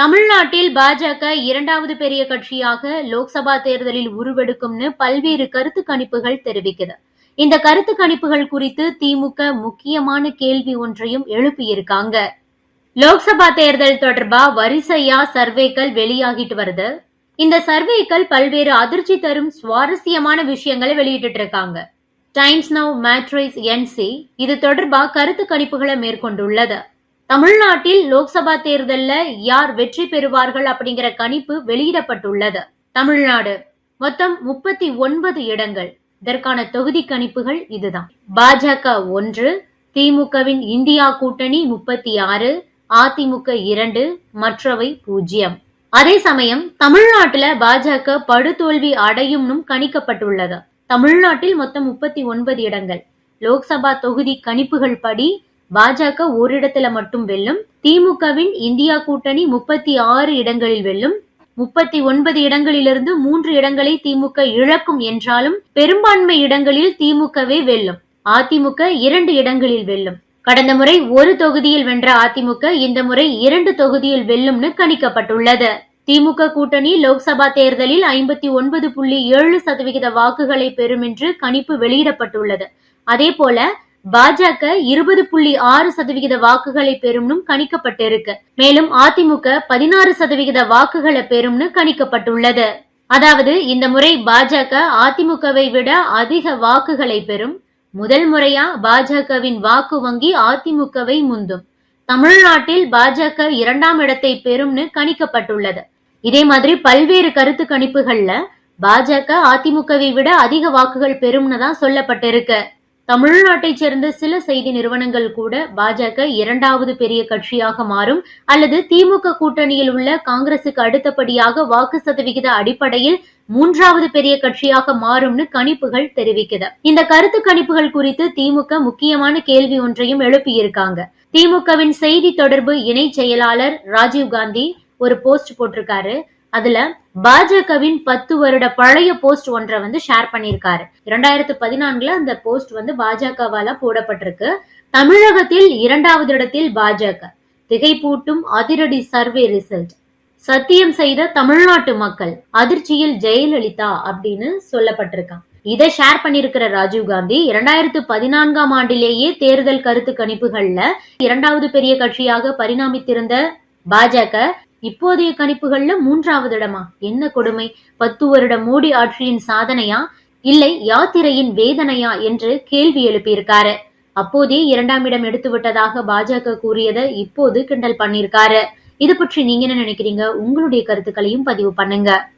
தமிழ்நாட்டில் பாஜக இரண்டாவது பெரிய கட்சியாக லோக்சபா தேர்தலில் உருவெடுக்கும்னு பல்வேறு கருத்து கணிப்புகள் தெரிவிக்குது. இந்த கருத்து கணிப்புகள் குறித்து திமுக முக்கியமான கேள்வி ஒன்றையும் எழுப்பியிருக்காங்க. லோக்சபா தேர்தல் தொடர்பா வரிசையா சர்வேக்கள் வெளியாகிட்டு வருது. இந்த சர்வேக்கள் பல்வேறு அதிர்ச்சி தரும் சுவாரஸ்யமான விஷயங்களை வெளியிட்டு இருக்காங்க டைம்ஸ் நவ் மேட்ரிஸ் என்சி இது தொடர்பா கருத்து கணிப்புகளை மேற்கொண்டுள்ளது. தமிழ்நாட்டில் லோக்சபா தேர்தலில் யார் வெற்றி பெறுவார்கள் அப்படிங்கிற கணிப்பு வெளியிடப்பட்டுள்ளது. தமிழ்நாடு. மொத்தம் முப்பத்தி ஒன்பது இடங்கள். இதற்கான தொகுதி கணிப்புகள் இதுதான். பாஜக ஒன்று திமுகவின் இந்தியா கூட்டணி முப்பத்தி ஆறு அதிமுக இரண்டு மற்றவை பூஜ்ஜியம். அதே சமயம் தமிழ்நாட்டுல பாஜக படுதோல்வி அடையும்னும் கணிக்கப்பட்டுள்ளது. தமிழ்நாட்டில் மொத்தம் முப்பத்தி ஒன்பது இடங்கள். லோக்சபா தொகுதி கணிப்புகள் படி பாஜக ஓரிடத்துல மட்டும் வெல்லும் திமுகவின் இந்தியா கூட்டணி முப்பத்தி ஆறு இடங்களில் வெல்லும் முப்பத்தி ஒன்பது இடங்களிலிருந்து மூன்று இடங்களை திமுக இழக்கும் என்றாலும் பெரும்பான்மை இடங்களில் திமுகவே வெல்லும் அதிமுக இரண்டு இடங்களில் வெல்லும். கடந்த முறை ஒரு தொகுதியில் வென்ற அதிமுக இந்த முறை இரண்டு தொகுதியில் வெல்லும்னு கணிக்கப்பட்டுள்ளது. திமுக கூட்டணி லோக்சபா தேர்தலில் ஐம்பத்தி ஒன்பது புள்ளி ஏழு சதவிகித வாக்குகளை பெறும் என்று கணிப்பு வெளியிடப்பட்டுள்ளது. அதே போல பாஜக இருபது புள்ளி ஆறு சதவிகித வாக்குகளை பெறும்னும் கணிக்கப்பட்டிருக்கு. மேலும் அதிமுக பதினாறு சதவிகித வாக்குகளை பெறும்னு கணிக்கப்பட்டுள்ளது. அதாவது இந்த முறை பாஜக அதிமுகவை விட அதிக வாக்குகளை பெறும். முதல் முறையா பாஜகவின் வாக்கு வங்கி அதிமுகவை முந்தும். தமிழ்நாட்டில் பாஜக இரண்டாம் இடத்தை பெறும்னு கணிக்கப்பட்டுள்ளது. இதே மாதிரி பல்வேறு கருத்து கணிப்புகள்ல பாஜக அதிமுகவை விட அதிக வாக்குகள் பெறும்னு தான் சொல்லப்பட்டிருக்கு. தமிழ்நாட்டைச் சேர்ந்த சில செய்தி நிறுவனங்கள் கூட பாஜக இரண்டாவது பெரிய கட்சியாக மாறும் அல்லது திமுக கூட்டணியில் உள்ள காங்கிரசுக்கு அடுத்தபடியாக வாக்கு சதவிகித அடிப்படையில் மூன்றாவது பெரிய கட்சியாக மாறும்னு கணிப்புகள் தெரிவிக்குது. இந்த கருத்து கணிப்புகள் குறித்து திமுக முக்கியமான கேள்வி ஒன்றையும் எழுப்பியிருக்காங்க. திமுகவின் செய்தி தொடர்பு இணை செயலாளர் ராஜீவ் காந்தி ஒரு போஸ்ட் போட்டிருக்காரு. அதுல பாஜகவின் பத்து வருட பழைய போஸ்ட் ஒன்றை வந்து ஷேர் பண்ணியிருக்காரு. இரண்டாயிரத்து பதினான்குல அந்த போஸ்ட் வந்து பாஜகவால போடப்பட்டிருக்கு. தமிழகத்தில் இரண்டாவது இடத்தில் பாஜக. திகைப்பூட்டும் அதிரடி சர்வே ரிசல்ட். சத்தியம் செய்த தமிழ்நாட்டு மக்கள் அதிர்ச்சியில் ஜெயலலிதா அப்படின்னு சொல்லப்பட்டிருக்கான். இதை ஷேர் பண்ணிருக்கிற ராஜீவ் காந்தி இரண்டாயிரத்து பதினான்காம் ஆண்டிலேயே தேர்தல் கருத்து கணிப்புகள்ல இரண்டாவது பெரிய கட்சியாக பரிணாமித்திருந்த பாஜக இப்போதைய கணிப்புகள்ல மூன்றாவது இடமா? என்ன கொடுமை? பத்து வருட மோடி ஆட்சியின் சாதனையா? இல்லை யாத்திரையின் வேதனையா? என்று கேள்வி எழுப்பியிருக்காரு. அப்போதே இரண்டாம் இடம் எடுத்து விட்டதாக பாஜக கூறியதை இப்போது கிண்டல் பண்ணிருக்காரு இது பற்றி நீங்க என்ன நினைக்கிறீங்க? உங்களுடைய கருத்துக்களையும் பதிவு பண்ணுங்க.